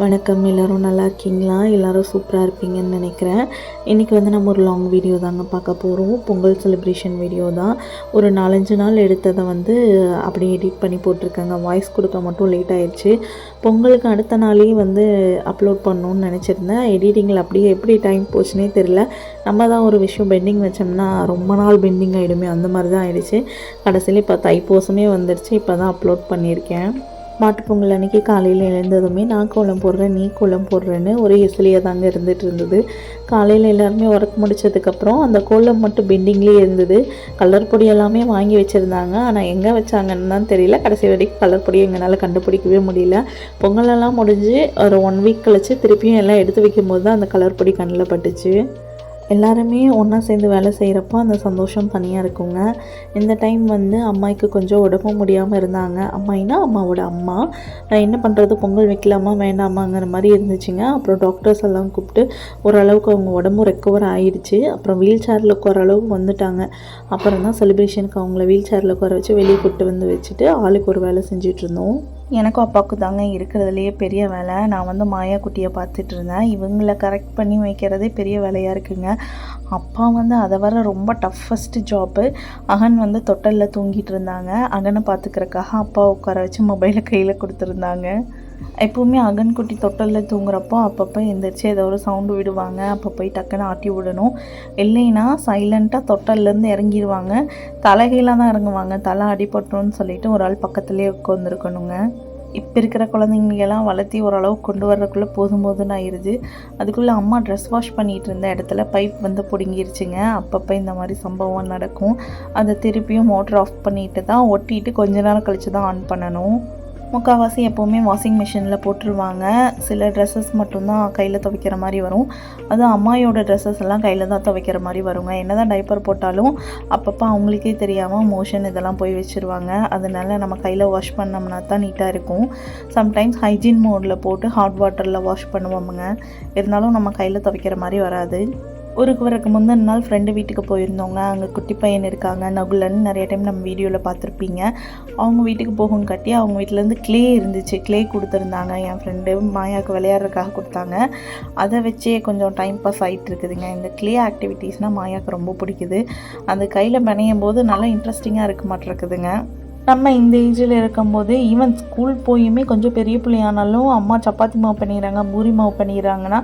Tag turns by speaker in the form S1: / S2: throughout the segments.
S1: வணக்கம் எல்லோரும் நல்லா இருக்கீங்களா? எல்லோரும் சூப்பராக இருப்பீங்கன்னு நினைக்கிறேன். இன்றைக்கி வந்து நம்ம ஒரு லாங் வீடியோ தாங்க பார்க்க போகிறோம் பொங்கல் செலிப்ரேஷன் வீடியோ தான். ஒரு நாலஞ்சு நாள் எடுத்ததை வந்து அப்படியே எடிட் பண்ணி போட்டிருக்கேங்க. வாய்ஸ் கொடுக்க மட்டும் லேட் ஆயிடுச்சு. பொங்கலுக்கு அடுத்த நாளே வந்து அப்லோட் பண்ணணும்னு நினச்சிருந்தேன். எடிட்டிங்கில் அப்படியே எப்படி டைம் போச்சுனே தெரில நம்ம தான் ஒரு விஷயம் பெண்டிங் வச்சோம்னா ரொம்ப நாள் பெண்டிங் ஆகிடுமே அந்த மாதிரி தான் ஆயிடுச்சு. கடைசியில் இப்போ தைப்பூசமே வந்துடுச்சு இப்போ தான் அப்லோட் பண்ணியிருக்கேன். மாட்டுப்பொங்கல் அன்றைக்கி காலையில் எழுந்ததுமே நான் கோலம் போடுறேன் நீ கோலம் போடுறேன்னு ஒரு இசிலியாக தாங்க இருந்துகிட்டு இருந்தது காலையில் எல்லாருமே ஒர்க் முடிச்சதுக்கப்புறம் அந்த கோலம் மட்டும் பெண்டிங்லேயே இருந்தது. கலர் பொடி எல்லாமே வாங்கி வச்சுருந்தாங்க. ஆனால் எங்கே வச்சாங்கன்னு தான் தெரியல. கடைசி வரைக்கும் கலர் பொடி எங்களால் கண்டுபிடிக்கவே முடியல. பொங்கலெல்லாம் முடிஞ்சு ஒரு ஒன் வீக் கழித்து திருப்பியும் எல்லாம் எடுத்து வைக்கும்போது தான் அந்த கலர் பொடி கண்ணில் பட்டுச்சு. எல்லாருமே ஒன்றா சேர்ந்து வேலை செய்கிறப்போ அந்த சந்தோஷம் தனியாக இருக்குங்க. இந்த டைம் வந்து அம்மாய்க்கு கொஞ்சம் உடம்பு முடியாமல் இருந்தாங்க. அம்மாயினா அம்மாவோட அம்மா. நான் என்ன பண்ணுறது பொங்கல் வைக்கலாமா? வேண்டாமாங்கிற மாதிரி இருந்துச்சுங்க. அப்புறம் டாக்டர்ஸ் எல்லாம் கூப்பிட்டு ஓரளவுக்கு அவங்க உடம்பு ரெக்கவர் ஆயிடுச்சு. அப்புறம் வீல் சேரில் உட்கார அளவுக்கு வந்துட்டாங்க. அப்புறம் தான் செலிப்ரேஷனுக்கு அவங்கள வீல் சேரில் உட்கார வச்சு வெளியே கூப்பிட்டு வந்து வச்சுட்டு ஆளுக்கு ஒரு வேலை செஞ்சிட்ருந்தோம் இருந்தோம். எனக்கும் அப்பாவுக்கு தாங்க இருக்கிறதுலையே பெரிய வேலை. நான் வந்து மாயா குட்டியை பார்த்துட்டு இருந்தேன். இவங்களை கரெக்ட் பண்ணி வைக்கிறதே பெரிய வேலையாக இருக்குங்க. அப்பா வந்து அதை வர ரொம்ப டஃபஸ்ட்டு ஜாப்பு அகன் வந்து தொட்டலில் தூங்கிட்டு இருந்தாங்க. அகனை பார்த்துக்கிறக்காக அப்பா உட்கார வச்சு மொபைலை கையில் கொடுத்துருந்தாங்க. எப்போவுமே அகன் குட்டி தொட்டலில் தூங்குறப்போ அப்பப்போ எந்திரிச்சு ஏதோ ஒரு சவுண்டு விடுவாங்க. அப்போ போய் டக்குன்னு ஆட்டி விடணும். இல்லைன்னா சைலண்ட்டாக தொட்டல்லேருந்து இறங்கிடுவாங்க தலைகீழாக தான் இறங்குவாங்க. தலை அடிபட்டோன்னு சொல்லிட்டு ஒரு ஆள் பக்கத்துலேயே உட்காந்துருக்கணுங்க இப்போ இருக்கிற குழந்தைங்களெல்லாம் வளர்த்தி ஓரளவுக்கு கொண்டு வர்றதுக்குள்ளே போதும் போதுன்னு ஆயிடுது அதுக்குள்ளே அம்மா ட்ரெஸ் வாஷ் பண்ணிகிட்டு இருந்த இடத்துல பைப் வந்து பிடுங்கிருச்சுங்க. அப்பப்போ இந்த மாதிரி சம்பவம் நடக்கும். அதை திருப்பியும் மோட்டர் ஆஃப் பண்ணிட்டு தான் ஒட்டிட்டு கொஞ்ச நேரம் கழித்து தான் ஆன் பண்ணணும். முக்கால்வாசி எப்போவுமே வாஷிங் மிஷினில் போட்டுருவாங்க. சில ட்ரெஸ்ஸஸ் மட்டும்தான் கையில் துவைக்கிற மாதிரி வரும். அதுவும் அம்மாயோட ட்ரெஸ்ஸஸ் எல்லாம் கையில் தான் துவைக்கிற மாதிரி வருங்க. என்ன தான் டைப்பர் போட்டாலும் அப்பப்போ அவங்களுக்கே தெரியாமல் மோஷன் இதெல்லாம் போய் வச்சுருவாங்க. அதனால நம்ம கையில் வாஷ் பண்ணோம்னா தான் நீட்டாக இருக்கும். சம்டைம்ஸ் ஹைஜீன் மோடில் போட்டு ஹாட் வாட்டரில் வாஷ் பண்ணுவோமுங்க. இருந்தாலும் நம்ம கையில் துவைக்கிற மாதிரி வராது. ஊருக்கு வரக்கு முந்தின நாள் ஃப்ரெண்டு வீட்டுக்கு போயிருந்தோங்க அங்கே குட்டி பையன் இருக்காங்க நகுலன்னு நிறைய டைம் நம்ம வீடியோவில் பார்த்துருப்பீங்க. அவங்க வீட்டுக்கு போகும் கட்டி அவங்க வீட்டிலேருந்து க்ளே இருந்துச்சு. க்ளே கொடுத்துருந்தாங்க. என் ஃப்ரெண்டு மாயாவுக்கு விளையாடுறதுக்காக கொடுத்தாங்க. அதை வச்சே கொஞ்சம் டைம் பாஸ் ஆகிட்டு இருக்குதுங்க. இந்த க்ளே ஆக்டிவிட்டீஸ்னால் மாயாவுக்கு ரொம்ப பிடிக்குது. அந்த கையில் பிணையும் போது நல்லா இன்ட்ரெஸ்டிங்காக இருக்க மாட்டேருக்குதுங்க. நம்ம இந்த ஏஜில் இருக்கும்போது ஈவன் ஸ்கூல் போயுமே கொஞ்சம் பெரிய பிள்ளையானாலும் அம்மா சப்பாத்தி மாவு பண்ணிடுறாங்க பூரி மாவு பண்ணிடுறாங்கன்னா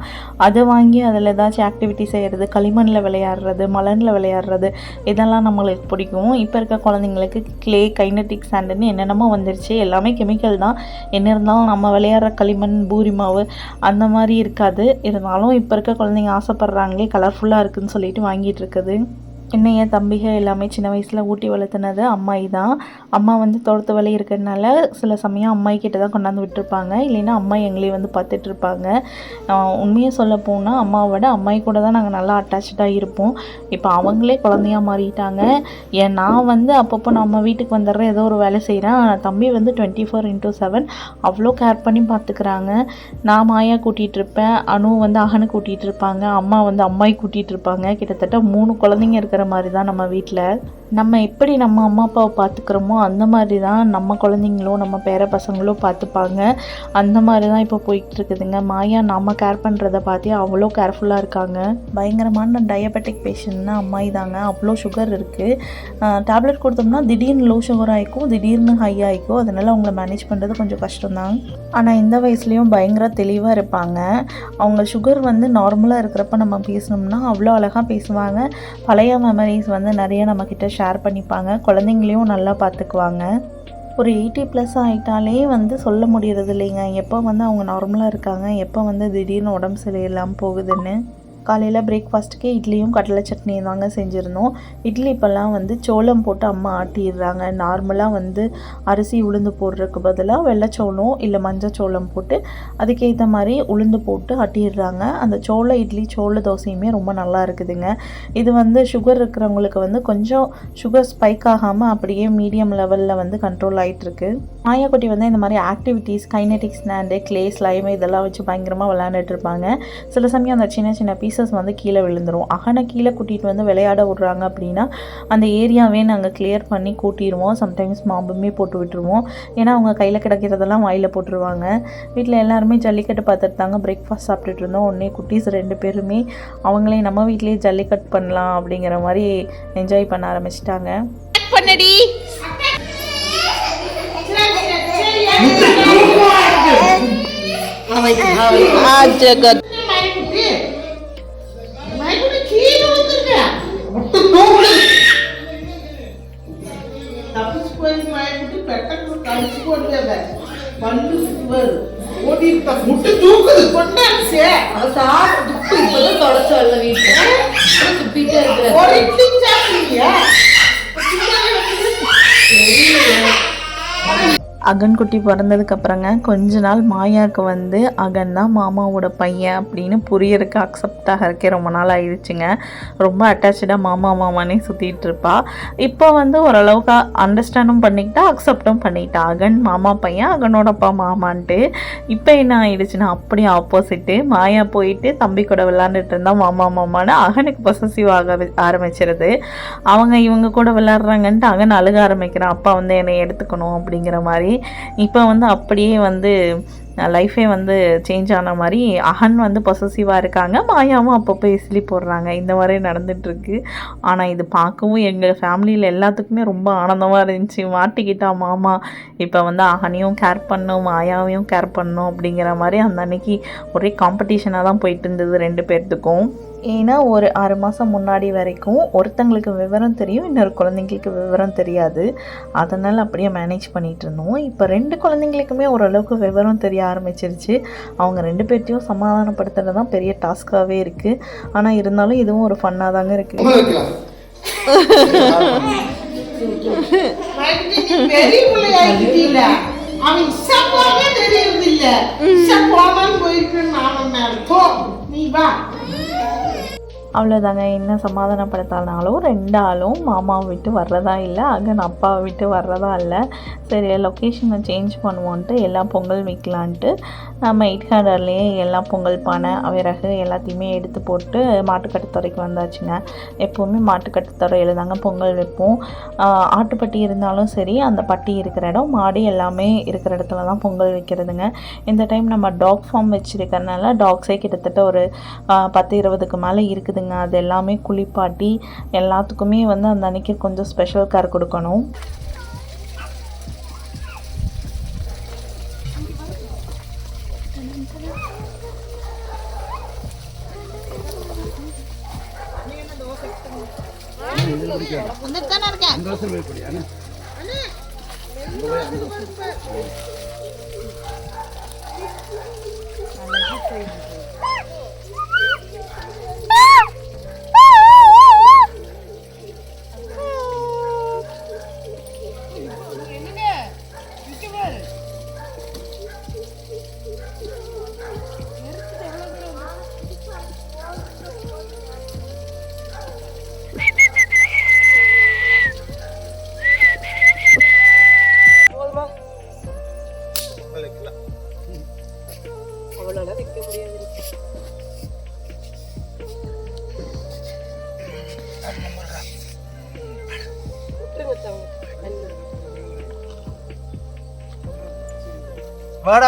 S1: அதை வாங்கி அதில் ஏதாச்சும் ஆக்டிவிட்டி செய்கிறது களிமண்ணில் விளையாடுறது மலனில் விளையாடுறது இதெல்லாம் நம்மளுக்கு பிடிக்கும். இப்போ இருக்க குழந்தைங்களுக்கு க்ளே கைனட்டிக் சாண்டுன்னு என்னென்னமோ வந்துருச்சு. எல்லாமே கெமிக்கல் தான். என்ன இருந்தாலும் நம்ம விளையாடுற களிமண் பூரி மாவு அந்த மாதிரி இருக்காது. இருந்தாலும் இப்போ இருக்க குழந்தைங்க ஆசைப்பட்றாங்களே கலர்ஃபுல்லாக இருக்குதுன்னு சொல்லிட்டு வாங்கிட்டு இருக்குது. என்னை என் தம்பிக எல்லாமே சின்ன வயசில் ஊட்டி வளர்த்துனது அம்மாயி தான். அம்மா வந்து தோட்டத்து வேலை இருக்கிறதுனால சில சமயம் அம்மாயி கிட்ட தான் கொண்டாந்து விட்டுருப்பாங்க. இல்லைன்னா அம்மா எங்களையும் வந்து பார்த்துட்ருப்பாங்க உண்மையை சொல்ல போனால் அம்மாவோட அம்மாயி கூட தான் நாங்கள் நல்லா அட்டாச்சாக இருப்போம். இப்போ அவங்களே குழந்தையா மாறிட்டாங்க. ஏன் நான் வந்து அப்பப்போ நம்ம வீட்டுக்கு வந்துடுறேன் ஏதோ ஒரு வேலை செய்கிறேன் தம்பி வந்து டுவெண்ட்டி ஃபோர் இன்ட்டு செவன் அவ்வளோ கேர் பண்ணி பார்த்துக்கிறாங்க. நான் மாயா கூட்டிகிட்டு இருப்பேன் அனு வந்து அகனு கூட்டிகிட்டு இருப்பாங்க அம்மா வந்து அம்மாயி கூட்டிகிட்டு இருப்பாங்க. கிட்டத்தட்ட மூணு குழந்தைங்க இருக்கிற மாதிரி தான் நம்ம வீட்டில் நம்ம எப்படி நம்ம அம்மா அப்பாவை பார்த்துக்கிறோமோ அந்த மாதிரி தான் நம்ம குழந்தைங்களோ நம்ம பேர பசங்களோ பார்த்துப்பாங்க அந்த மாதிரி தான் இப்போ போயிட்டு இருக்குதுங்க. மாயா நம்ம கேர் பண்ணுறத பார்த்து அவ்வளோ கேர்ஃபுல்லாக இருக்காங்க. பயங்கரமான டயபெட்டிக் பேஷண்ட்னா அம்மாயி தாங்க. அவ்வளோ சுகர் இருக்குது டேப்லெட் கொடுத்தோம்னா திடீர்னு லோ சுகர் ஆகிக்கும் திடீர்னு ஹை ஆகிக்கும் அதனால் அவங்கள மேனேஜ் பண்ணுறது கொஞ்சம் கஷ்டம்தான். ஆனால் இந்த வயசுலேயும் பயங்கர தெளிவாக இருப்பாங்க. அவங்க சுகர் வந்து நார்மலாக இருக்கிறப்ப நம்ம பேசினோம்னா அவ்வளோ அழகாக பேசுவாங்க. பழைய மெமரிஸ் வந்து நிறைய நம்மக்கிட்ட ஷேர் பண்ணிப்பாங்க. குழந்தைங்களையும் நல்லா பார்த்துக்குவாங்க. ஒரு எயிட்டி ப்ளஸ் ஆகிட்டாலே வந்து சொல்ல முடியறது இல்லைங்க. எப்போ வந்து அவங்க நார்மலாக இருக்காங்க? எப்போ வந்து திடீர்னு உடம்பு சரியில்லாமல் போகுதுன்னு? காலையில் பிரேக்ஃபாஸ்ட்டுக்கு இட்லியும் கடலை சட்னியும் தாங்க செஞ்சுருந்தோம். இட்லி இப்போல்லாம் வந்து சோளம் போட்டு அம்மா ஆட்டிடுறாங்க. நார்மலாக வந்து அரிசி உளுந்து போடுறதுக்கு பதிலாக வெள்ளைச்சோளம் இல்லை மஞ்சள் சோளம் போட்டு அதுக்கேற்ற மாதிரி உளுந்து போட்டு ஆட்டிடுறாங்க. அந்த சோள இட்லி சோள தோசையுமே ரொம்ப நல்லா இருக்குதுங்க. இது வந்து சுகர் இருக்கிறவங்களுக்கு வந்து கொஞ்சம் சுகர் ஸ்பைக் ஆகாமல் அப்படியே மீடியம் லெவலில் வந்து கண்ட்ரோல் ஆகிட்டுருக்கு மாயாக்குட்டி வந்து இந்த மாதிரி activities kinetic sand clay slime இதெல்லாம் வச்சு பயங்கரமாக விளாண்டுட்டு இருப்பாங்க. சில சமயம் அந்த சின்ன சின்ன பீஸ் பீசஸ் வந்து கீழே விழுந்துரும். அகனை கீழே கூட்டிகிட்டு வந்து விளையாட விட்றாங்க அப்படின்னா அந்த ஏரியாவே நாங்கள் கிளியர் பண்ணி கூட்டிடுவோம் சம்டைம்ஸ் மாம்புமே போட்டு விட்டுருவோம். ஏன்னா அவங்க கையில் கிடைக்கிறதெல்லாம் வாயில் போட்டுருவாங்க. வீட்டில் எல்லாருமே ஜல்லிக்கட்டு பார்த்துட்டு தாங்க பிரேக்ஃபாஸ்ட் சாப்பிட்டுட்டு இருந்தோம். உடனே குட்டீஸ் ரெண்டு பேருமே அவங்களே நம்ம வீட்லேயே ஜல்லிக்கட்டு பண்ணலாம் அப்படிங்கிற மாதிரி என்ஜாய் பண்ண ஆரம்பிச்சிட்டாங்க.
S2: பண்ணடி. ஜெகத்
S3: முட்டு தூக்குது கொண்டாச்சு
S2: துப்பிட்டே இருக்கிற?
S3: ஒரு இட்லி சாப்பிட்டீங்க
S1: அகன் குட்டி பிறந்ததுக்கு அப்புறங்க கொஞ்ச நாள் மாயாவுக்கு வந்து அகன் தான் மாமாவோட பையன் அப்படின்னு புரியறதுக்கு அக்செப்ட் இருக்கே ரொம்ப நாள் ஆயிடுச்சுங்க. ரொம்ப அட்டாச்சாக மாமா மாமானே சுற்றிட்டு இருப்பா. இப்போ வந்து ஓரளவுக்கு அண்டர்ஸ்டாண்டும் பண்ணிக்கிட்டா அக்செப்டும் பண்ணிக்கிட்டா அகன் மாமா பையன் அகனோட அப்பா மாமான்ட்டு. இப்போ என்ன ஆயிடுச்சுன்னா அப்படியே ஆப்போசிட்டு மாயா போயிட்டு தம்பி கூட விளாண்டுட்டு இருந்தா மாமா மாமான்னு அகனுக்கு பொசசிவ் ஆக ஆரம்பிச்சிருது. அவங்க இவங்க கூட விளாட்றாங்கன்ட்டு அகன் அழுக ஆரம்பிக்கிறான் அப்பா வந்து என்னை எடுத்துக்கணும் அப்படிங்கிற மாதிரி. இப்போ வந்து அப்படியே வந்து லைஃபே வந்து சேஞ்ச் ஆன மாதிரி அகன் வந்து பொசசிவாக இருக்காங்க. மாயாவும் அப்பப்போ இசிலி போடுறாங்க. இந்த மாதிரி நடந்துட்டுருக்கு ஆனால் இது பார்க்கவும் எங்கள் ஃபேமிலியில் எல்லாத்துக்குமே ரொம்ப ஆனந்தமாக இருந்துச்சு. மாட்டிக்கிட்டா மாமா இப்போ வந்து அகனையும் கேர் பண்ணும் மாயாவையும் கேர் பண்ணும் அப்படிங்கிற மாதிரி அந்த அன்னைக்கு ஒரே காம்படிஷனாக தான் போயிட்டு இருந்தது ரெண்டு பேர்த்துக்கும். ஏன்னா ஒரு ஆறு மாதம் முன்னாடி வரைக்கும் ஒருத்தங்களுக்கு விவரம் தெரியும் இன்னொரு குழந்தைங்களுக்கு விவரம் தெரியாது. அதனால் அப்படியே மேனேஜ் பண்ணிகிட்டு இருந்தோம். இப்போ ரெண்டு குழந்தைங்களுக்குமே ஓரளவுக்கு விவரம் தெரிய ஆரம்பிச்சிருச்சு. அவங்க ரெண்டு பேர்த்தையும் சமாதானப்படுத்துறது தான் பெரிய டாஸ்க்காகவே இருக்குது ஆனால் இருந்தாலும் இதுவும் ஒரு ஃபன்னாக தாங்க இருக்குது
S3: அவன் போயிட்டு நீ வா.
S1: அவ்வளோதாங்க என்ன சமாதானப்படுத்தானாலும் ரெண்டு ஆளும் மாமாவை விட்டு வர்றதா இல்லை அகன் அப்பாவை விட்டு வர்றதா இல்லை. சரி லொக்கேஷனை சேஞ்ச் பண்ணுவோன்ட்டு எல்லாம் பொங்கல் வைக்கலான்ட்டு நம்ம எயிட் எல்லா பொங்கல் பானை விறகு எல்லாத்தையுமே எடுத்து போட்டு மாட்டுக்கட்டுத்துறைக்கு வந்தாச்சுங்க. எப்போவுமே மாட்டுக்கட்டுத்துறையில் தாங்க பொங்கல் வைப்போம். ஆட்டுப்பட்டி இருந்தாலும் சரி அந்த பட்டி இருக்கிற இடம் மாடு எல்லாமே இருக்கிற இடத்துல தான் பொங்கல் வைக்கிறதுங்க. இந்த டைம் நம்ம டாக் ஃபார்ம் வச்சுருக்கறனால டாக்ஸே கிட்டத்தட்ட ஒரு பத்து இருபதுக்கு மேலே இருக்குதுங்க. அது எல்லாமே குளிப்பாட்டி எல்லாத்துக்குமே வந்து அந்த அன்னைக்கு கொஞ்சம் ஸ்பெஷல் கேர் கொடுக்கணும்.
S4: வாடா கண்ணு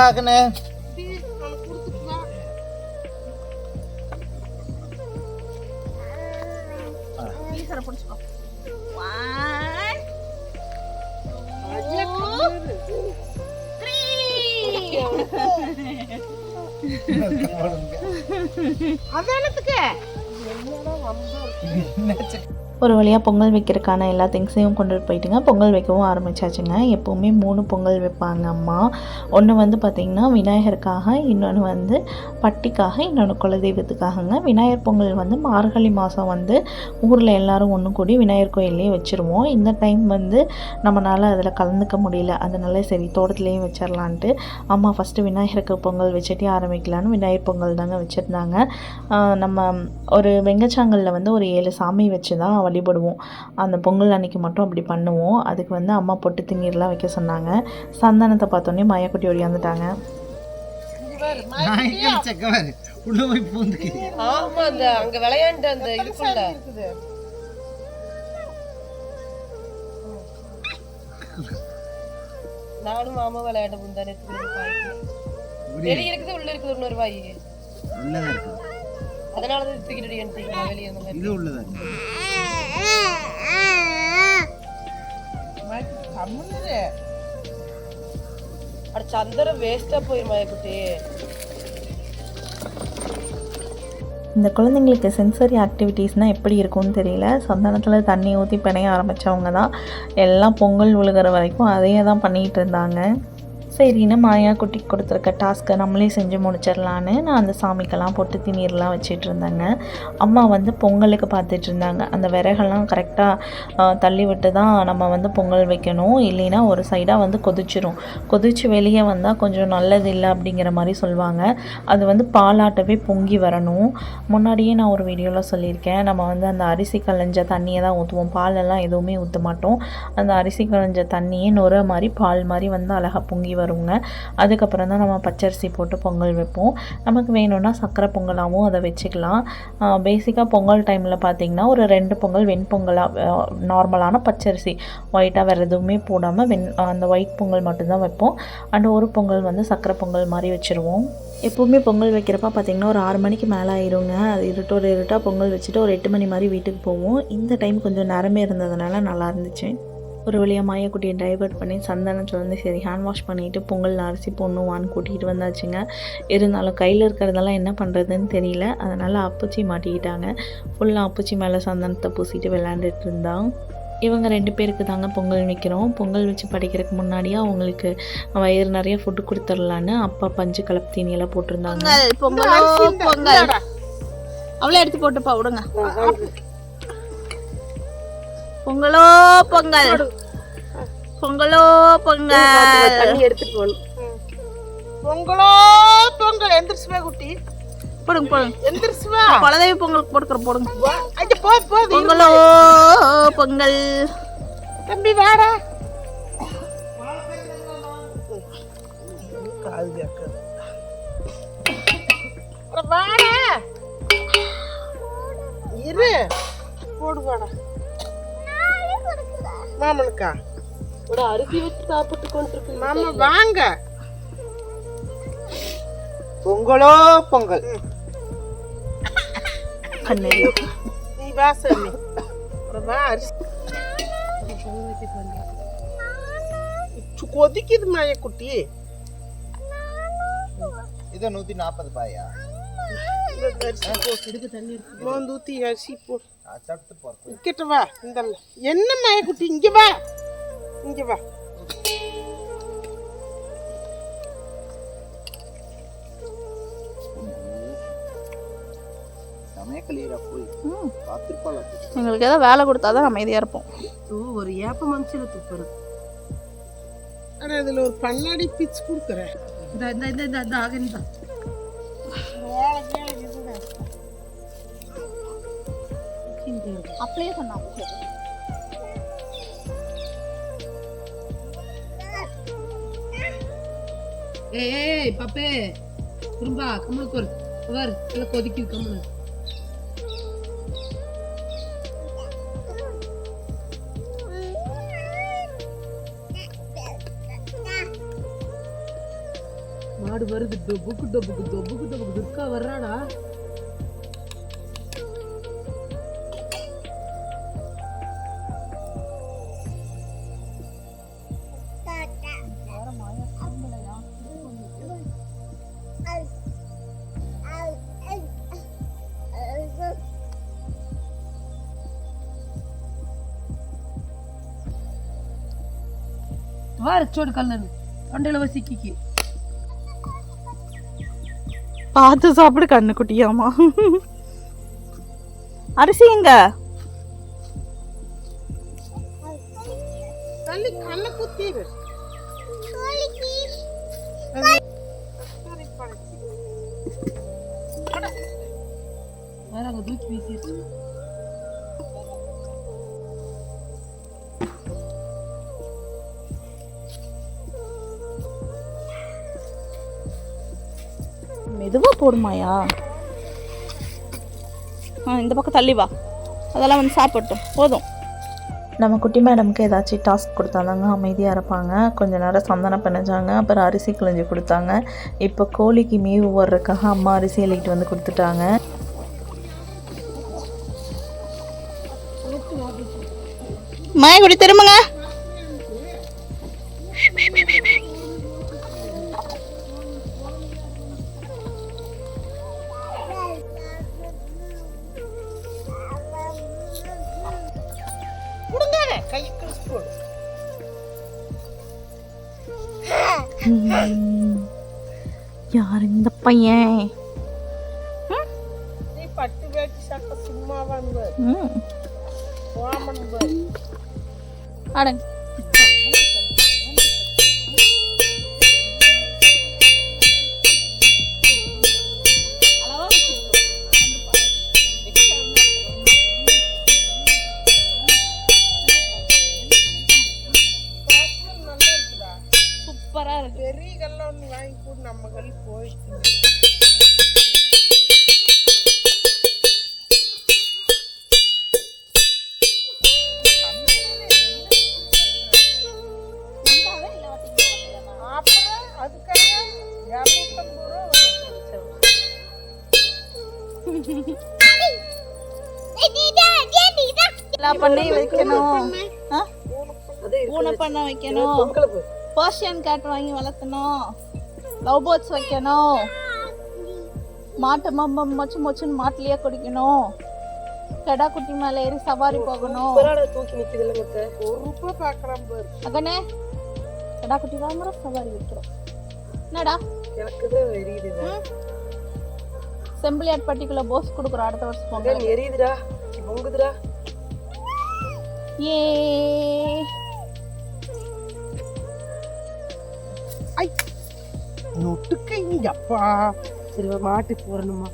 S1: ஒரு வழியாக பொங்கல் வைக்கிறதுக்கான எல்லா திங்ஸையும் கொண்டுட்டு போயிட்டுங்க. பொங்கல் வைக்கவும் ஆரம்பிச்சாச்சுங்க. எப்போவுமே மூணு பொங்கல் வைப்பாங்க அம்மா. ஒன்று வந்து பார்த்திங்கன்னா விநாயகருக்காக இன்னொன்று வந்து பட்டிக்காக இன்னொன்று குலதெய்வத்துக்காகங்க. விநாயகர் பொங்கல் வந்து மார்கழி மாதம் வந்து ஊரில் எல்லோரும் ஒன்று கூடி விநாயகர் கோயிலே வச்சுருவோம். இந்த டைம் வந்து நம்மளால் அதில் கலந்துக்க முடியல. அதனால சரி தோட்டத்துலேயும் வச்சிடலான்ட்டு அம்மா ஃபஸ்ட்டு விநாயகருக்கு பொங்கல் வச்சுட்டே ஆரம்பிக்கலான்னு விநாயகர் பொங்கல் தாங்க வச்சுருந்தாங்க. நம்ம ஒரு வெங்கச்சாங்கலில் வந்து ஒரு ஏழு சாமி வச்சு தான் வழிபடுவோம் அந்த பொங்கல் அன்னைக்கு மட்டும் அப்படி பண்ணுவோம். அதுக்கு வந்து அம்மா பொட்டு திண்ணீர்லாம் வைக்க சொன்னாங்க. சந்தனத்தை பார்த்தோன்னே மயக்குட்டி ஓடியாந்துட்டாங்க
S4: உள்ள போய்
S2: ஆமா அந்த அங்க விளையாண்டு அந்த நானும் மாமா விளையாட முந்தானே வெளிய இருக்குது உள்ள இருக்குது இன்னொரு வாய்
S4: இருக்குது.
S2: அதனாலதான் தூக்கிட்டு எடுத்தீங்களா வெளியே இருந்த
S3: கம்முன்னு
S2: அட சந்தரம் வேஸ்டா போயிருமா குட்டி.
S1: இந்த குழந்தைங்களுக்கு சென்சரி ஆக்டிவிட்டீஸ்னால் எப்படி இருக்கும்னு தெரியல. சந்தனத்தில் தண்ணி ஊற்றி பிணைய ஆரம்பித்தவங்க தான் எல்லாம் பொங்கல் விழுகிற வரைக்கும் அதையே தான் பண்ணிகிட்டு இருந்தாங்க. சரின்னு மாயா குட்டிக்கு கொடுத்துருக்க டாஸ்க்கை நம்மளே செஞ்சு முடிச்சிடலான்னு நான் அந்த சாமிக்கெல்லாம் பொட்டு திணீர்லாம் வச்சிட்டு இருந்தேங்க. அம்மா வந்து பொங்கலுக்கு பார்த்துட்டு இருந்தாங்க. அந்த விறகெல்லாம் கரெக்டாக தள்ளி விட்டு தான் நம்ம வந்து பொங்கல் வைக்கணும். இல்லைன்னா ஒரு சைடாக வந்து கொதிச்சிரும். கொதிச்சு வெளியே வந்தால் கொஞ்சம் நல்லது இல்லை அப்படிங்கிற மாதிரி சொல்லுவாங்க. அது வந்து பாலாட்டவே பொங்கி வரணும். முன்னாடியே நான் ஒரு வீடியோவில் சொல்லியிருக்கேன். நம்ம வந்து அந்த அரிசி களைஞ்ச தண்ணியை தான் ஊற்றுவோம் பாலெல்லாம் எதுவுமே ஊற்ற மாட்டோம். அந்த அரிசி களைஞ்ச தண்ணியே நுர மாதிரி பால் மாதிரி வந்து அழகாக பொங்கி வரும் வருங்க. அதுக்கப்புறம் தான் நம்ம பச்சரிசி போட்டு பொங்கல் வைப்போம். நமக்கு வேணும்னா சக்கரை பொங்கலாகவும் அதை வச்சுக்கலாம். பேசிக்காக பொங்கல் டைமில் பார்த்திங்கன்னா ஒரு ரெண்டு பொங்கல் வெண்பொங்கலாக நார்மலான பச்சரிசி. ஒயிட்டாக வேறு எதுவுமே போடாமல் வெண் அந்த ஒயிட் பொங்கல் மட்டும்தான் வைப்போம். அண்ட் ஒரு பொங்கல் வந்து சக்கரை பொங்கல் மாதிரி வச்சுருவோம். எப்போவுமே பொங்கல் வைக்கிறப்ப பார்த்திங்கன்னா ஒரு ஆறு மணிக்கு மேலே ஆயிருங்க. அது இருட்டோட இருட்டாக பொங்கல் வச்சுட்டு ஒரு எட்டு மணி மாதிரி வீட்டுக்கு போவோம். இந்த டைம் கொஞ்சம் நேரமே இருந்ததுனால நல்லா இருந்துச்சு. ஒரு வழியாக மாயக்குட்டியை டைவர்ட் பண்ணி சந்தனத்தில் வந்து சரி ஹேண்ட் வாஷ் பண்ணிவிட்டு பொங்கல் அரிசி பொண்ணுவான்னு கூட்டிகிட்டு வந்தாச்சுங்க. இருந்தாலும் கையில் இருக்கிறதெல்லாம் என்ன பண்ணுறதுன்னு தெரியல. அதனால் அப்புச்சி மாட்டிக்கிட்டாங்க. ஃபுல்லாக அப்புச்சி மேலே சந்தனத்தை பூசிட்டு விளையாண்டுட்டு இருந்தான். இவங்க ரெண்டு பேருக்கு தாங்க பொங்கல் வைக்கிறோம். பொங்கல் வச்சு படைக்கிறதுக்கு முன்னாடியே அவங்களுக்கு வயிறு நிறைய ஃபுட்டு கொடுத்துடலான்னு அப்பா பஞ்சு கலப்பு தீனியெல்லாம் போட்டிருந்தாங்க.
S5: பொங்கலோ பொங்கல். அவ்வளோ எடுத்து போட்டுப்பா விடுங்க. பொங்கலோ பொங்கல். பொங்கலோ பொங்கல்.
S2: தண்ணி எடுத்துட்டு போகணும்.
S3: பொங்கலோ பொங்கல். எந்திரிச்சுவா குட்டி.
S5: போடுங்க போடுங்க.
S3: எந்திரிச்சுவா
S5: குலதெய்வ பொங்கலுக்கு போட்டுக்கிற போடுங்க. பொங்கலோ பொங்கல்.
S3: தம்பி வாடா. வாடா. இரு. போடு வாடா. மாமனுக்கா?
S2: ஒரு அரிசி வச்சு சாப்பிட்டு கொண்டு
S3: மாமா வாங்க பொங்கலோ பொங்கல் நீ வா சாமி வா அரிசி கொதிக்குது மாய குட்டி
S4: இது நூத்தி நாற்பது பாயா
S3: மோந்து ஊத்தி அரிசி போ இங்கிட்ட வா இந்த என்ன மாய குட்டி இங்க வா இங்க வா
S5: எங்களுக்கு ஏதாவது வேலை கொடுத்தாதான் அமைதியாக இருப்போம்.
S2: ஒரு ஏப்ப மனுஷில துப்புறது.
S3: ஆனா இதுல ஒரு பண்ணாடி பிச்சு கொடுக்குறேன்.
S2: இந்த இந்த இந்த இந்த இந்த ஆகன் தான்
S5: அப்படியே சொன்னான்
S2: ஏய் பப்பே திரும்பா கம்முனுக்கு ஒரு வர் எல்லாம் கொதிக்குது கம்முனு மாடு வருது டொபுக்கு டொபுக்கு டொபுக்கு டொபுக்கு துர்கா வர்றாடா. வாரு சோடு கல்லு தொண்டையில வசிக்கிக்கு
S5: பார்த்து சாப்பிடு கண்ணு குட்டியாமா அரிசி எங்க? போடுமாயா? ஆ இந்த பக்கம் தள்ளி வா. அதெல்லாம் வந்து சாப்பிட்டோம் போதும்.
S1: நம்ம குட்டி மேடம்க்கு ஏதாச்சும் டாஸ்க் கொடுத்தாதாங்க அமைதியாக இருப்பாங்க. கொஞ்ச நேரம் சந்தனம் பிணைஞ்சாங்க. அப்புறம் அரிசி கிழிஞ்சு கொடுத்தாங்க. இப்போ கோழிக்கு மீவு வர்றதுக்காக அம்மா அரிசி எழுதிட்டு வந்து கொடுத்துட்டாங்க.
S5: மாய குடி திரும்புங்க. பையன்.
S3: பட்டு வேட்டி சட்டை பாரு
S5: அடங்க பர்ஷியன் கேட் வாங்கி வளர்த்தணும். லவ் பேர்ட்ஸ் வைக்கணும். மாட்டு மம்ம மொச்சு மொச்சுன்னு மாட்டுலயே குடிக்கணும். கடா குட்டி மேல ஏறி சவாரி போகணும்.
S3: பாரு.
S5: அகனே கடா குட்டி வாங்குறோம் சவாரி வைக்கிறோம். என்னடா?
S3: எனக்கு
S5: ம்? செம்பிளியாட் பட்டிக்குள்ள போஸ் கொடுக்குறோம். அடுத்த வருஷம் பொங்கல்.
S3: எரியுதுடா. பொங்குதுடா.
S5: ஏ
S3: நொட்டுக்க இங்க அப்பா. சரி
S4: மாட்டுக்கு
S3: வரணுமா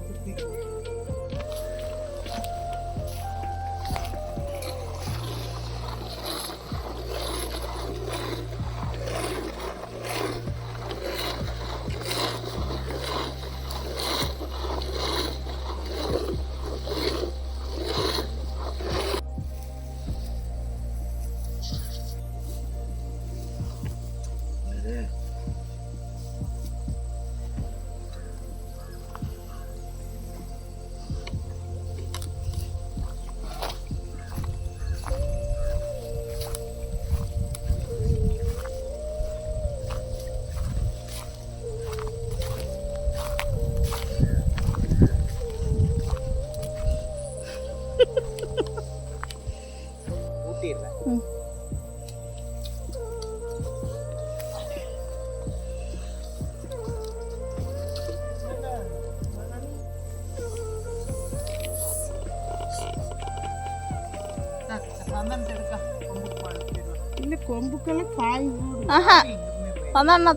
S3: கொம்புக்கெல்லாம்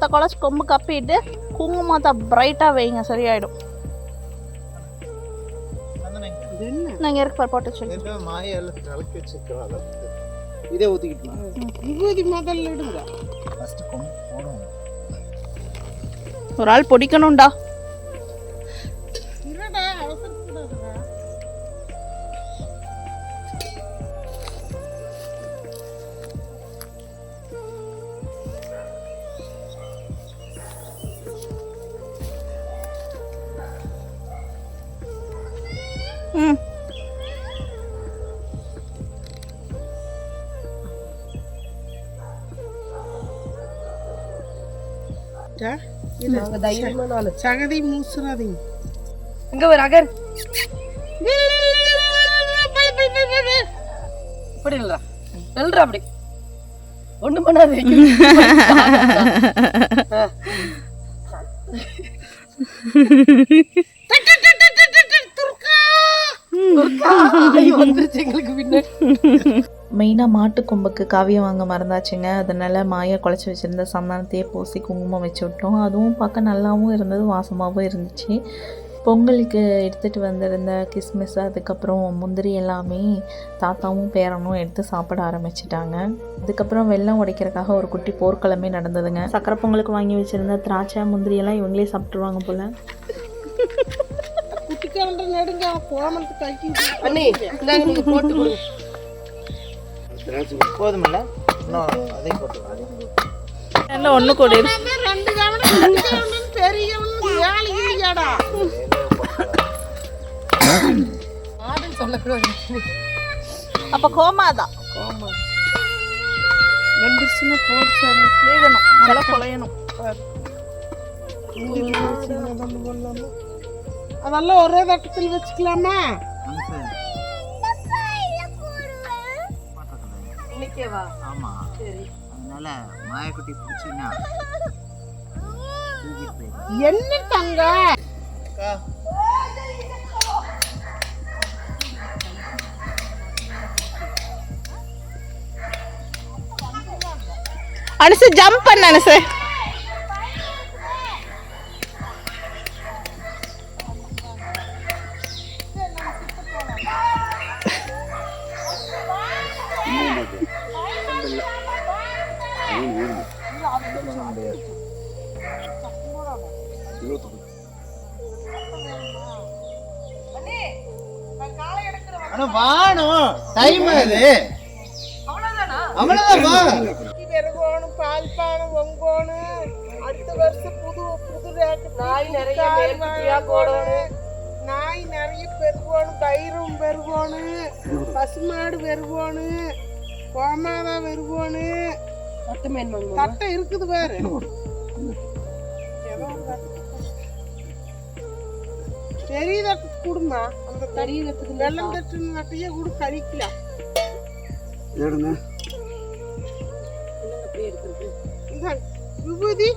S5: குழச்சி கொம்பு கப்பிட்டு குங்குமத்தை பிரைட்டாக வைங்க சரியாயிடும் நாங்கள் இருக்கு பாரு போட்டு வச்சு
S4: இதே
S3: விபூதி முதல்ல இடுங்க
S4: போடணும்
S5: ஒரு ஆள் பொடிக்கணும்டா
S3: சகதி மூசுறாதீங்க
S2: இங்க ஒரு அகர் இப்படி இல்லடா. நில்றா அப்படி. ஒண்ணு பண்ணாது. வந்துருச்சு எங்களுக்கு பின்னாடி.
S1: மெயினாக மாட்டு கொம்புக்கு காவியம் வாங்க மறந்தாச்சுங்க. அதனால் மாயை குழச்சி வச்சுருந்த சந்தானத்தையே பூசி குங்குமம் வச்சு விட்டோம். அதுவும் பார்க்க நல்லாவும் இருந்தது வாசமாகவும் இருந்துச்சு. பொங்கலுக்கு எடுத்துகிட்டு வந்திருந்த கிஸ்மிஸ் அதுக்கப்புறம் முந்திரி எல்லாமே தாத்தாவும் பேரனும் எடுத்து சாப்பிட ஆரம்பிச்சிட்டாங்க. அதுக்கப்புறம் வெல்லம் உடைக்கிறதுக்காக ஒரு குட்டி போர்க்களமே நடந்ததுங்க. சக்கரை பொங்கலுக்கு வாங்கி வச்சுருந்த திராட்சை முந்திரி எல்லாம் இவங்களே சாப்பிட்ருவாங்க போல்.
S3: குட்டிக்கார சிலிண்டர் நெடுங்க கோமலுக்கு
S4: போதுமில்ல. இன்னும் அதையும் போட்டுக்கலாம்
S5: ஒண்ணு கூட.
S3: ரெண்டு கவனம் ரெண்டு கவனம் பெரிய கவனம் ஏழு இல்லையாடா
S2: ஆடுன்னு சொல்லக்கூடாது
S5: அப்ப கோமா தான்.
S3: வெந்துருச்சுன்னா போட்டு
S5: வேகணும். நல்லா குழையணும்.
S3: அதெல்லாம் ஒரே தட்டத்தில் வச்சுக்கலாமா?
S2: இன்னைக்கேவா
S4: ஆமா. அதனால மாயக்குட்டி பிடிச்சின்னா
S3: என்ன தங்க?
S5: அனுசு ஜம்ப் பண்ண அனுசு.
S4: வாணும் டைம் அது. அவ்வளவுதான்மா
S3: பெருகோணும் பால் பானம் ஒங்கோணும். அடுத்த வருஷம் புது புது
S2: நாய் நிறைய மேற்குட்டியா போடணும்.
S3: நாய் நிறைய பெருகோணும் பயிரும் பெருகோணும் பசுமாடு பெருகோணும் கோமாதா பெருகோணும்
S2: மேன்
S3: தட்டை இருக்குது பாரு. ஏதோ ஒரு தட்டு நட்டையே கூட கழிக்கலாம். இந்த விபூதி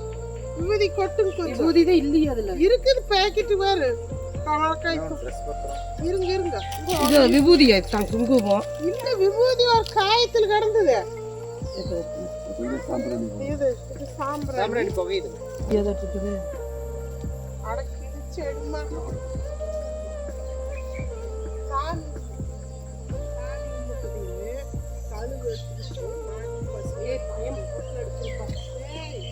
S3: விபூதி கொட்டும் கொஞ்சம்
S2: இல்லையா அதுல.
S3: இருக்குது பேக்கெட் பாரு கவலக்காய் இருங்க இருங்க.
S2: இது விபூதியா தான் குங்குமம்.
S3: இந்த விபூதி ஒரு காயத்தில் கிடந்தது. இது சாம்பிராணி
S4: புகையுது.
S2: இருக்குது
S3: அடக்கிது செடிமா எடுத்துக்கிட்டு, எடுத்திருப்பான். ஏய்.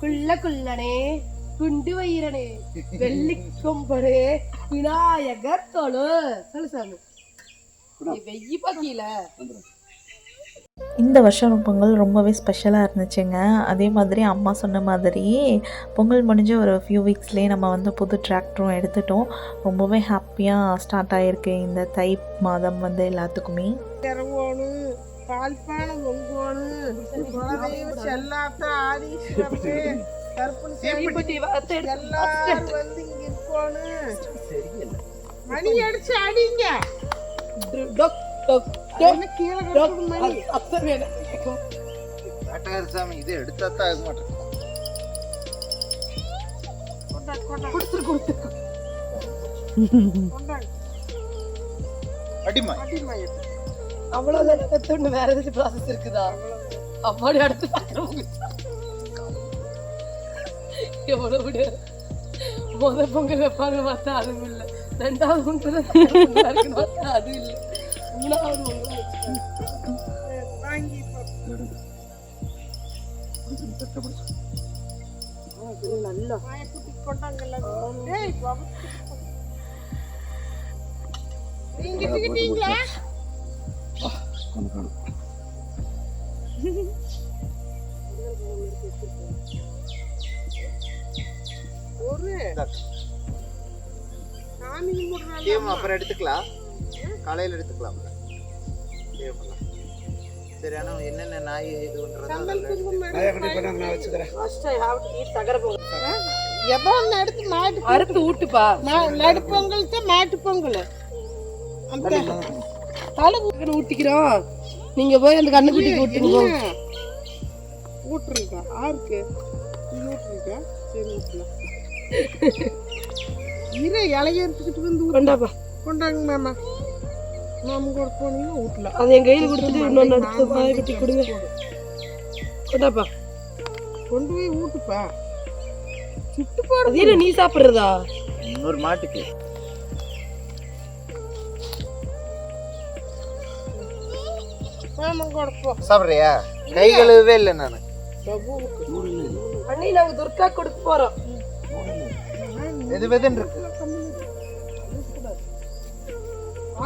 S2: குள்ள குள்ளனே குண்டு வயிறனே வெள்ளி கொம்பனே விநாயகர் தொழு சொல்லு சாமி வெய்யி பாக்கீல
S1: இந்த வருஷம் பொங்கல் ரொம்பவே ஸ்பெஷலாக இருந்துச்சுங்க. அதே மாதிரி அம்மா சொன்ன மாதிரி பொங்கல் முடிஞ்ச ஒரு ஃபியூ வீக்ஸ்லேயே நம்ம வந்து புது டிராக்டரும் எடுத்துட்டோம். ரொம்பவே ஹாப்பியாக ஸ்டார்ட் ஆகிருக்கு இந்த தை மாதம் வந்து எல்லாத்துக்குமே.
S3: செல்லாத்த எல்லாரும் வந்து இங்க இருக்கோணும் மணி அடிச்சு அடிங்க.
S2: டொக் டொக்.
S3: என்ன கீழே கிடக்குது மணி
S2: அப்ப வேணும்
S4: வேட்டையார் சாமி இது எடுத்தா தான் ஆக மாட்டேன்
S3: கொண்டாங்க கொண்டாங்க
S2: கொடுத்துரு கொடுத்துரு.
S3: கொண்டாங்க
S4: அடிமா
S3: அடிமா இது.
S2: அவ்வளவுதான் கத்துண்டு வேற ஏதாச்சும் ப்ராசஸ் இருக்குதா? அம்மாடி அடுத்து எவ்வளவு விடு. முத பொங்கல் வைப்பாங்க பார்த்தா அதுவும் இல்லை. ரெண்டாவது பொங்கல் பார்த்தா அது இல்லை. மூணாவது
S3: வாங்கி இப்போ
S2: நல்லா
S3: கொண்டாங்கல்ல நீங்க தூக்கிட்டீங்களா ஒரு சாமி கும்பிடுறாங்க
S4: அப்புறம் எடுத்துக்கலாம். காலையில எடுத்துக்கலாம். கேம்லாம் சரி ஆனா என்னென்ன நாய் இதுன்றதா
S3: ஒன்று எடுத்து மாட்டு
S2: அறுத்து ஊட்டுப்பா.
S3: நடு பொங்கல் தான் மாட்டு பொங்கல்.
S2: தலை ஊட்டிக்கிறோம். நீங்க போய் அந்த கண்ணுக்குட்டிக்கு ஊட்டுங்க போங்க.
S3: ஊட்டுருங்க ஆருக்கு நீ சரி ஊட்டலாம் இரு இலைய எடுத்துக்கிட்டு வந்து.
S2: கொண்டாப்பா.
S3: கொண்டாங்க மாமா. மாமா கூட போனீங்கன்னா
S2: அது என் கையில் கொடுத்துட்டு இன்னொன்று அடுத்து கொடுங்க கொண்டாப்பா
S3: கொண்டு போய் ஊட்டுப்பா சுட்டு
S2: என்ன நீ சாப்பிட்றதா?
S4: இன்னொரு மாட்டுக்கு. சாப்பிட்றியா? கை கழுவவே இல்லை நான்.
S2: அண்ணி நாங்க துர்கா கொடுக்க போறோம்.
S4: வெது வெதுன்னு இருக்கு.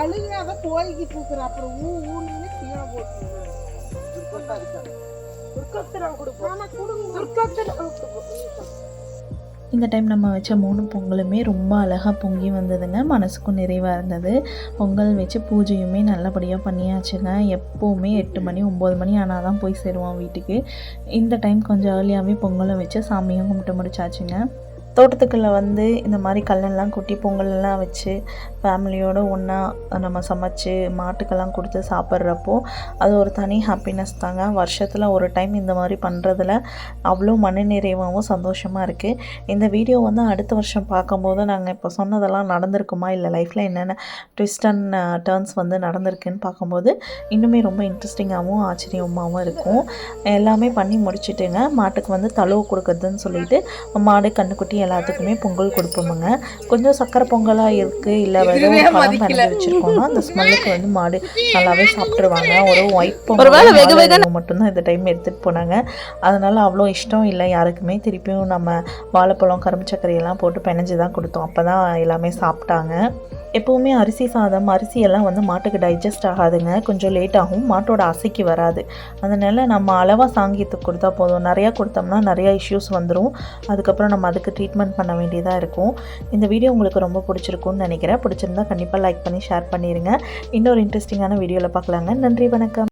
S3: அழுகாத போய்கிட்டு இருக்கிற அப்புறம் ஊ ஊன்னு போட்டு
S2: கொடுப்போம்
S1: இந்த டைம் நம்ம வச்ச மூணு பொங்கலுமே ரொம்ப அழகாக பொங்கி வந்ததுங்க. மனசுக்கும் நிறைவாக இருந்தது. பொங்கல் வச்சு பூஜையுமே நல்லபடியாக பண்ணியாச்சுங்க. எப்போவுமே எட்டு மணி ஒம்பது மணி ஆனால் தான் போய் சேருவோம் வீட்டுக்கு. இந்த டைம் கொஞ்சம் ஏர்லியாகவே பொங்கலை வச்சு சாமியும் கும்பிட்டு முடிச்சாச்சுங்க. தோட்டத்துக்குள்ளே வந்து இந்த மாதிரி கல்லெல்லாம் குட்டி பொங்கல்லாம் வச்சு ஃபேமிலியோடு ஒன்றா நம்ம சமைச்சு மாட்டுக்கெல்லாம் கொடுத்து சாப்பிட்றப்போ அது ஒரு தனி ஹாப்பினஸ் தாங்க. வருஷத்தில் ஒரு டைம் இந்த மாதிரி பண்ணுறதுல அவ்வளோ மன நிறைவாகவும் சந்தோஷமாக இருக்குது இந்த வீடியோ வந்து அடுத்த வருஷம் பார்க்கும்போது நாங்கள் இப்போ சொன்னதெல்லாம் நடந்திருக்குமா? இல்லை லைஃப்பில் என்னென்ன ட்விஸ்ட் அண்ட் டேர்ன்ஸ் வந்து நடந்திருக்குன்னு பார்க்கும்போது இன்னுமே ரொம்ப இன்ட்ரெஸ்டிங்காகவும் ஆச்சரியமாகவும் இருக்கும். எல்லாமே பண்ணி முடிச்சுட்டுங்க. மாட்டுக்கு வந்து தழுவு கொடுக்குறதுன்னு சொல்லிட்டு மாடு கண்ணுக்குட்டி எல்லாத்துக்குமே பொங்கல் கொடுப்போமுங்க. கொஞ்சம் சக்கரை பொங்கலாக இருக்குது இல்லை வெறும் பழம் பிணைஞ்சு வச்சுருக்கோம்னா அந்த ஸ்மெல்லுக்கு வந்து மாடு நல்லாவே சாப்பிட்ருவாங்க ஒரு ஒயிட் பொங்கல் மட்டும்தான் இந்த டைம் எடுத்துகிட்டு போனாங்க. அதனால் அவ்வளோ இஷ்டம் இல்லை. யாருக்குமே திருப்பியும் நம்ம வாழைப்பழம் கரும்பு சர்க்கரையெல்லாம் போட்டு பிணைஞ்சு தான் கொடுத்தோம். அப்போ தான் எல்லாமே சாப்பிட்டாங்க. எப்போவுமே அரிசி சாதம் அரிசி எல்லாம் வந்து மாட்டுக்கு டைஜஸ்ட் ஆகாதுங்க. கொஞ்சம் லேட் ஆகும். மாட்டோட அசைக்கு வராது. அதனால் நம்ம அளவாக சாங்கியத்துக்கு கொடுத்தா போதும். நிறையா கொடுத்தோம்னா நிறையா இஷ்யூஸ் வந்துடும் அதுக்கப்புறம் நம்ம அதுக்கு ட்ரீட்மெண்ட் பண்ண வேண்டியதாக இருக்கும். இந்த வீடியோ உங்களுக்கு ரொம்ப பிடிச்சிருக்கும்னு நினைக்கிறேன். பிடிச்சிருந்தா கண்டிப்பாக லைக் பண்ணி ஷேர் பண்ணிடுங்க இன்னொரு இன்ட்ரெஸ்டிங்கான வீடியோவில் பார்க்கலாங்க. நன்றி வணக்கம்.